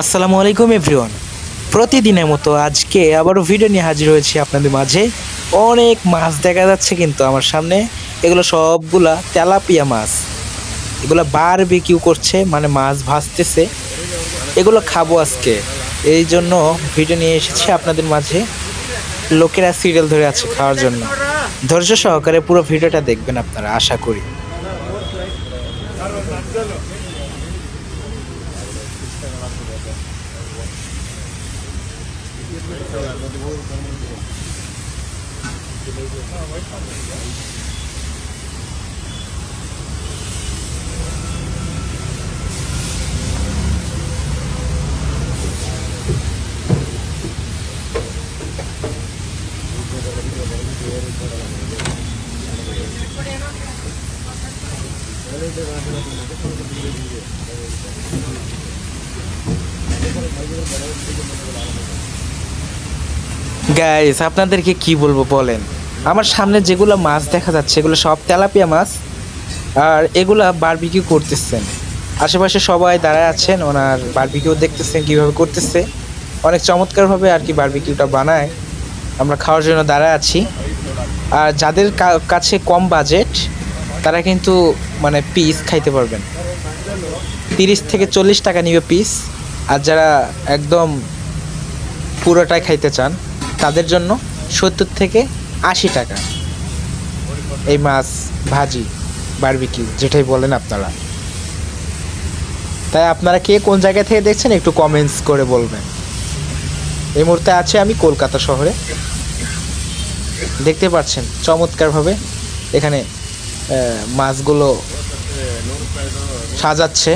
আসসালামু আলাইকুম, এভরিওয়ান। প্রতিদিনের মতো আজকে আবারও ভিডিও নিয়ে হাজির হয়েছি আপনাদের মাঝে। অনেক মাছ দেখা যাচ্ছে কিন্তু আমার সামনে। এগুলো সবগুলা তেলাপিয়া মাছ। এগুলো বার বিকিউ করছে মানে মাছ ভাজতেছে। এগুলো খাব আজকে। এই জন্য ভিডিও নিয়ে এসেছি আপনাদের মাঝে। লোকেরা সিরিয়াল ধরে আছে খাওয়ার জন্য। ধৈর্য সহকারে পুরো ভিডিওটা দেখবেন আপনারা, আশা করি। Gracias. গাইস আপনাদেরকে কি বলব বলেন? আমার সামনে যেগুলো মাছ দেখা যাচ্ছে, এগুলো সব তেলাপিয়া মাছ, আর এগুলা বারবিকিউ করতেছেন। আশেপাশে সবাই দাঁড়ায় আছেন, ওনার বারবিকিউ দেখতেছেন, কীভাবে করতেছে। অনেক চমৎকারভাবে আর কি বারবিকিউটা বানায়। আমরা খাওয়ার জন্য দাঁড়ায় আছি। আর যাদের কাছে কম বাজেট তারা কিন্তু মানে পিস খাইতে পারবেন। তিরিশ থেকে চল্লিশ টাকা নিবে পিস আর যারা একদম পুরোটাই খাইতে চান, তাদের জন্য সত্তর থেকে আশি টাকা। এই মাছ, ভাজি, বারবিকিউ, যেটাই বলেন আপনারা। তাই আপনারা কে কোন জায়গা থেকে দেখছেন একটু কমেন্টস করে বলবেন। এই মুহূর্তে আছে আমি কলকাতা শহরে। দেখতে পাচ্ছেন, চমৎকারভাবে এখানে মাছগুলো সাজাচ্ছে।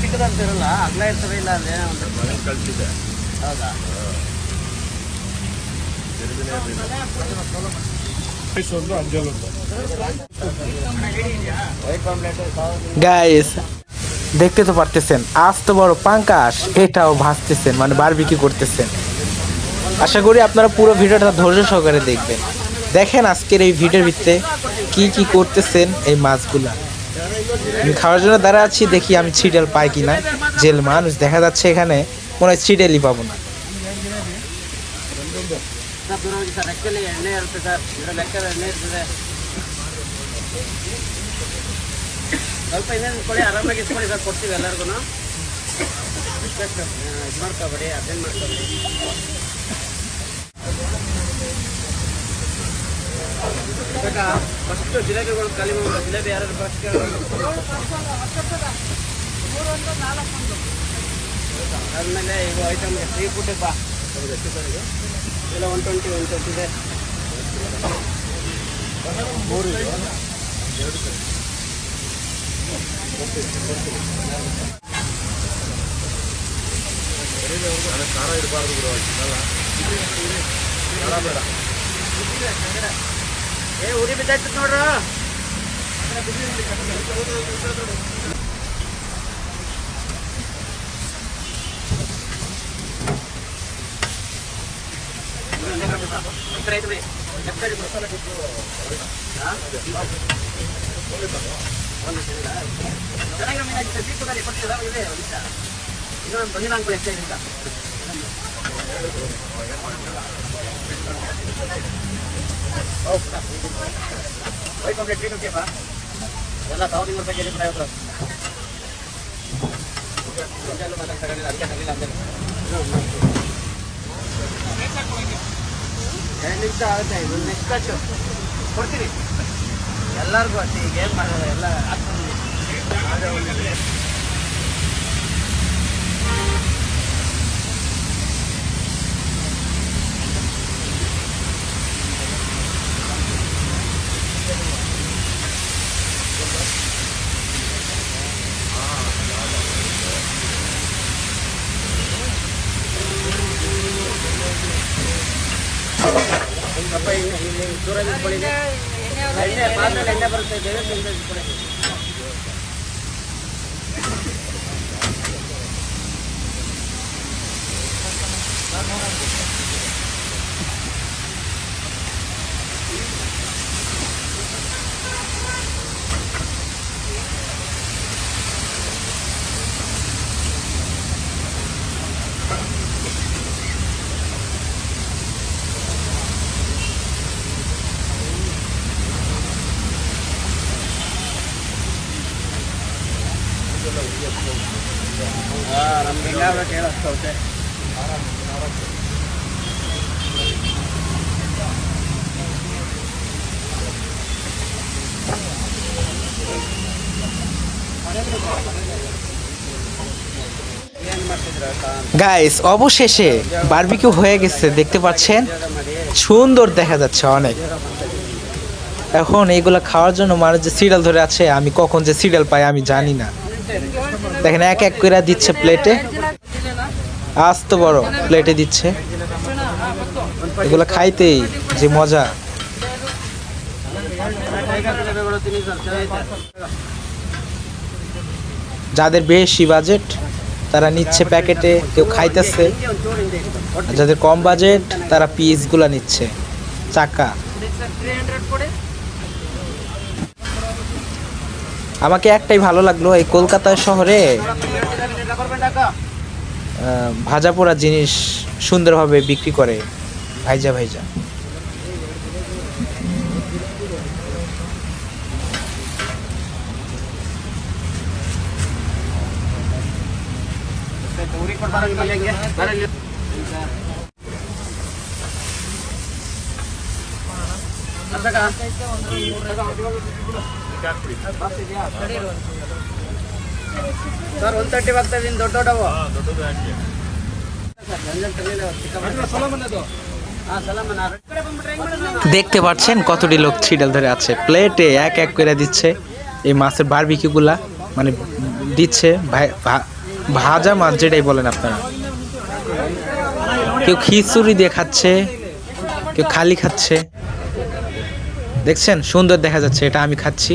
ಸಿಕ್ಕದಂತಿರಲ್ಲ ಅಗ್ಲ ಇರ್ತವೆ ಇಲ್ಲ ಅಂದ್ರೆ ಒಂದು ಹೌದಾ গাইস দেখতে তো পারতেছেন আজ তো বড় পাঙ্কাশ এটাও ভাজতেছেন মানে বারবিকি করতেছেন আশা করি আপনারা পুরো ভিডিওটা ধৈর্য সহকারে দেখবেন দেখেন আজকের এই ভিডিওর ভিত্তে কি কি করতেছেন এই মাছগুলা আমি খাওয়ার জন্য দাঁড়া আছি দেখি আমি ছিটেল পাই কিনা জেল মানুষ দেখা যাচ্ছে এখানে মনে হয় ছিটেলই পাবো না ಸರ್ ದೂರ ಹೋಗಿ ಸರ್ ಲೆಕ್ಕಲ್ಲಿ ಎಣ್ಣೆ ಇರುತ್ತೆ ಸರ್ ಇದರ ಲೆಕ್ಕದ ಎಣ್ಣೆ ಇರ್ತದೆ ಸ್ವಲ್ಪ ಇನ್ನೇನು ಕೊಡಿ ಆರಾಮಾಗಿ ಇಸ್ಕೊಳ್ಳಿ ಸರ್ ಕೊಡ್ತೀವಿ ಎಲ್ಲರಿಗೂ ಇದು ಮಾಡ್ಕೊಬೇಡಿ ಅದೇನು ಮಾಡ್ಕೊಬೇಡಿ ಬೇಕಾ ಫಸ್ಟು ಜಿಲೇಬಿಗಳು ಖಾಲಿ ಮಾಡಿ ಜಿಲೇಬಿ ಯಾರು ಫಸ್ಟ್ ಆದಮೇಲೆ ಇದು ಐಟಮ್ ಫ್ರೀ ಫುಡ್ ಬಾ. ಇಲ್ಲ ಒನ್ ಟ್ವೆಂಟಿ ಒನ್ ಟ್ವೆಂಟಿ ಇದೆ. ಏ ಉರಿ ಬಿದ್ದಾಯ್ತು ನೋಡ್ರ. ಚೆನ್ನಾಗಿರೋ ಮೀನಾಗಿ ಸಜ್ಜಿ ಕೂಡ ಕೊಡ್ತೀರಾ ಇದೆ ಒಂದಿಷ್ಟ ಇನ್ನೊಂದು ಬಂದಿಲ್ಲ ಅನ್ಕೊಳ್ಳಿ ಎಷ್ಟೇ ಇಲ್ಲ ರೂಪಾಯಿ ಓಕೆ ಬಾ ಎಲ್ಲ ಅದಕ್ಕೆ ಆಗುತ್ತೆ, ಇದು ನೆಕ್ಸ್ಟ್ ಬ್ಯಾಚ್ ಕೊಡ್ತೀನಿ. ಎಲ್ಲರಿಗೂ ಅಷ್ಟೇ ಈಗ ಏನು ಮಾಡೋದು ಎಲ್ಲ ದೂರ ನಿಂತ್ಕೊಳ್ಳಿ ಎಣ್ಣೆ ಪಾತ್ರೆಯಲ್ಲಿ ಎಣ್ಣೆ ಬರುತ್ತೆ ದಯವಿಟ್ಟು ಹಿಂದೆ ನಮ್ಗೆ ಹೆಂಗಾಗ್ಬೇಕು ಹೇಳು ಅಷ್ಟು ಔತೆ ಏನು ಮಾಡ್ತಿದ್ರ গাইস অবশেষে বারবিকিউ হয়ে গেছে দেখতে পাচ্ছেন ಮಾಡಿ সুন্দর দেখা যাচ্ছে অনেক এখন এইগুলা খাওয়ার জন্য মানুষ যে সিরিয়াল ধরে আছে আমি কখন যে সিরিয়াল পাই আমি জানি না দেখেন, এক এক করে দিচ্ছে প্লেটে আস্ত বড় প্লেটে দিচ্ছে। এগুলো খাইতেই যে মজা। যাদের বেশি বাজেট তারা নিচ্ছে প্যাকেটে কেউ খাইতেছে। যাদের কম বাজেট তারা পিসগুলো নিচ্ছে। চাকা। আমাকে একটাই ভালো লাগল এই কলকাতা শহরে ভাজা পোড়া জিনিস সুন্দরভাবে বিক্রি করে ভাইজা ভাইজা। ಸರ್ ಒನ್ ತರ್ಟಿ ಬರ್ತಾ ಇದೀನಿ ದೊಡ್ಡ ದೊಡ್ಡವು ಹಾಂ ಸಲಾಮನ দেখতে পাচ্ছেন কতটি লোক সিরিয়াল ধরে আছে প্লেটে এক এক করে দিচ্ছে এই মাছের বারবিকিউগুলা মানে দিচ্ছে ভাই- ভা- ভাজা মাছ যেটাই বলেন আপনারা কেউ খিচুড়ি দিয়ে খাচ্ছে কেউ খালি খাচ্ছে দেখছেন? সুন্দর দেখা যাচ্ছে এটা আমি খাচ্ছি।